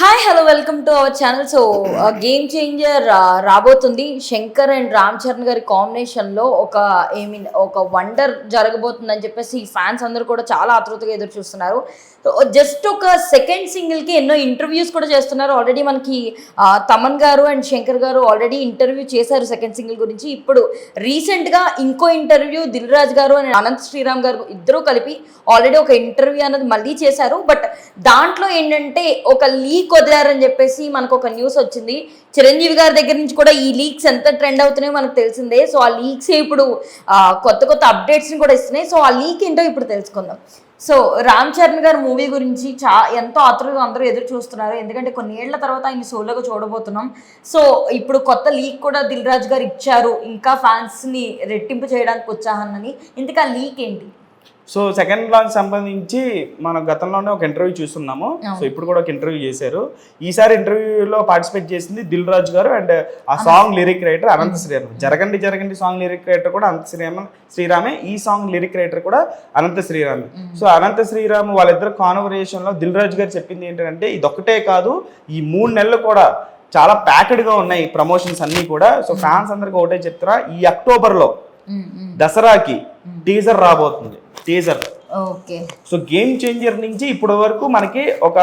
Hi hello welcome to our channel so game changer రాబోతుంది. Shankar and Ram Charan గారి కాంబినేషన్లో ఒక ఐ మీన్ ఒక వండర్ జరగబోతుందని చెప్పేసి ఫ్యాన్స్ అందరూ కూడా చాలా ఆతృతగా ఎదురు చూస్తున్నారు. జస్ట్ ఒక సెకండ్ సింగిల్కి ఎన్నో ఇంటర్వ్యూస్ కూడా చేస్తున్నారు. ఆల్రెడీ మనకి తమన్ గారు అండ్ శంకర్ గారు ఆల్రెడీ ఇంటర్వ్యూ చేశారు సెకండ్ సింగిల్ గురించి. ఇప్పుడు రీసెంట్గా ఇంకో ఇంటర్వ్యూ దిల్ రాజ్ గారు అండ్ అనంత్ శ్రీరామ్ గారు ఇద్దరూ కలిపి ఆల్రెడీ ఒక ఇంటర్వ్యూ అనేది మళ్ళీ చేశారు. బట్ దాంట్లో ఏంటంటే ఒక లీక్ వదిలారని చెప్పేసి మనకు ఒక న్యూస్ వచ్చింది. చిరంజీవి గారి దగ్గర నుంచి కూడా ఈ లీక్స్ ఎంత ట్రెండ్ అవుతున్నాయో మనకు తెలిసిందే. సో ఆ లీక్స్ ఇప్పుడు కొత్త కొత్త అప్డేట్స్ని కూడా ఇస్తున్నాయి. సో ఆ లీక్ ఏంటో ఇప్పుడు తెలుసుకుందాం. సో రామ్ చరణ్ గారి మూవీ గురించి చా ఎంతో ఆతృతగా అందరూ ఎదురు చూస్తున్నారు. ఎందుకంటే కొన్ని ఏళ్ళ తర్వాత ఆయన సోలోగా చూడబోతున్నాం. సో ఇప్పుడు కొత్త లీక్ కూడా దిల్ రాజు గారు ఇచ్చారు. ఇంకా ఫ్యాన్స్ని రెట్టింపు చేయడానికి ఉత్సాహాన్ని. ఇంతకు ఆ లీక్ ఏంటి? సో సెకండ్ లాంచ్ సంబంధించి మనం గతంలోనే ఒక ఇంటర్వ్యూ చూస్తున్నాము. సో ఇప్పుడు కూడా ఒక ఇంటర్వ్యూ చేశారు. ఈసారి ఇంటర్వ్యూలో పార్టిసిపేట్ చేసింది దిల్ రాజు గారు అండ్ ఆ song lyric writer Anantha Sriram. జరగండి జరగండి సాంగ్ లిరిక్ రైటర్ కూడా అనంత శ్రీరామ శ్రీరామే. ఈ సాంగ్ లిరిక్ రైటర్ కూడా అనంత శ్రీరామే. సో అనంత శ్రీరామ్ వాళ్ళిద్దరు కాన్వర్సేషన్లో దిల్ రాజు గారు చెప్పింది ఏంటంటే ఇదొక్కటే కాదు ఈ మూడు నెలలు కూడా చాలా ప్యాకెడ్గా ఉన్నాయి ప్రమోషన్స్ అన్ని కూడా. సో ఫ్యాన్స్ అందరికి ఒకటే చెప్తారా ఈ అక్టోబర్లో దసరాకి టీజర్ రాబోతుంది. Teaser okay. So game changer నుంచి ఇప్పటి వరకు మనకి ఒక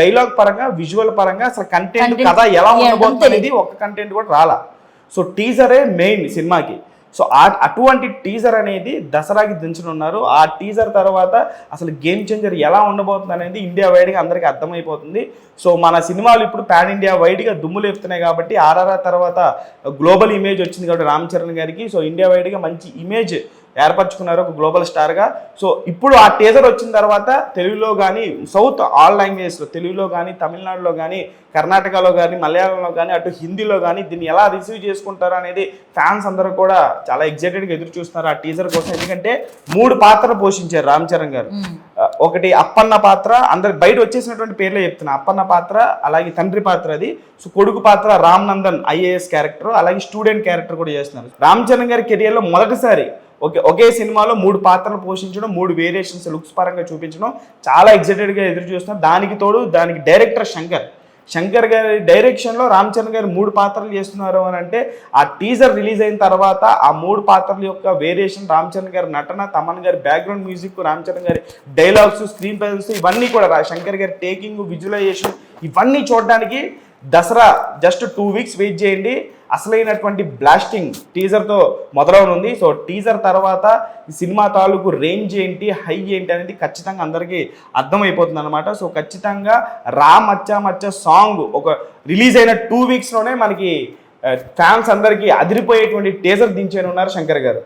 డైలాగ్ పరంగా విజువల్ పరంగా అసలు కంటెంట్ కథ ఎలా ఉండబోతుంది అనేది ఒక కంటెంట్ కూడా రాలా. సో టీజరే మెయిన్ సినిమాకి. సో ఆ అటువంటి టీజర్ అనేది దసరాకి దించనున్నారు. ఆ టీజర్ తర్వాత అసలు గేమ్ చేంజర్ ఎలా ఉండబోతుంది అనేది ఇండియా వైడ్గా అందరికీ అర్థమైపోతుంది. సో మన సినిమాలు ఇప్పుడు పాన్ ఇండియా వైడ్గా దుమ్ము లేపుతున్నాయి కాబట్టి ఆర్ఆర్ఆర్ తర్వాత గ్లోబల్ ఇమేజ్ వచ్చింది కాబట్టి రామ్ చరణ్ గారికి. సో ఇండియా వైడ్గా మంచి ఇమేజ్ ఏర్పరచుకున్నారు ఒక గ్లోబల్ స్టార్గా సో ఇప్పుడు ఆ టీజర్ వచ్చిన తర్వాత తెలుగులో కానీ సౌత్ ఆల్ లాంగ్వేజెస్లో తెలుగులో కానీ తమిళనాడులో కానీ కర్ణాటకలో కానీ మలయాళంలో కానీ అటు హిందీలో కానీ దీన్ని ఎలా రిసీవ్ చేసుకుంటారు అనేది ఫ్యాన్స్ అందరూ కూడా చాలా ఎగ్జైటెడ్గా ఎదురు చూస్తున్నారు ఆ టీజర్ కోసం. ఎందుకంటే మూడు పాత్రలు పోషించారు రామ్ చరణ్ గారు. ఒకటి అప్పన్న పాత్ర అందరు బయట వచ్చేసినటువంటి పేర్లే చెప్తున్నా. అప్పన్న పాత్ర అలాగే తండ్రి పాత్ర అది. సో కొడుకు పాత్ర రామ్ నందన్ ఐఏఎస్ క్యారెక్టర్ అలాగే స్టూడెంట్ క్యారెక్టర్ కూడా చేస్తున్నారు. రామ్ చరణ్ గారి కెరియర్లో మొదటిసారి ఒకే ఒకే సినిమాలో మూడు పాత్రలు పోషించడం మూడు వేరియేషన్స్ లుక్స్ పరంగా చూపించడం చాలా ఎగ్జైటెడ్గా ఎదురు చూస్తున్నాం. దానికి తోడు దానికి డైరెక్టర్ శంకర్. శంకర్ గారి డైరెక్షన్లో రామ్ చరణ్ గారు మూడు పాత్రలు చేస్తున్నారు అని అంటే ఆ టీజర్ రిలీజ్ అయిన తర్వాత ఆ మూడు పాత్రల యొక్క వేరియేషన్ రామ్ చరణ్ గారి నటన తమన్ గారి బ్యాక్గ్రౌండ్ మ్యూజిక్ రామ్ చరణ్ గారి డైలాగ్స్ స్క్రీన్ ప్రెజెన్స్ ఇవన్నీ కూడా శంకర్ గారి టేకింగ్ విజువలైజేషన్ ఇవన్నీ చూడడానికి Dasara just two weeks wait చేయండి. అసలైనటువంటి బ్లాస్టింగ్ టీజర్తో మొదలవనుంది. సో టీజర్ తర్వాత సినిమా తాలూకు రేంజ్ ఏంటి హై ఏంటి అనేది ఖచ్చితంగా అందరికీ అర్థమైపోతుంది అనమాట సో ఖచ్చితంగా రా మచ్చ మచ్చ సాంగ్ ఒక రిలీజ్ అయిన టూ వీక్స్లోనే మనకి uh, ఫ్యాన్స్ అందరికీ అదిరిపోయేటువంటి టీజర్ దించేనున్నారు శంకర్ గారు.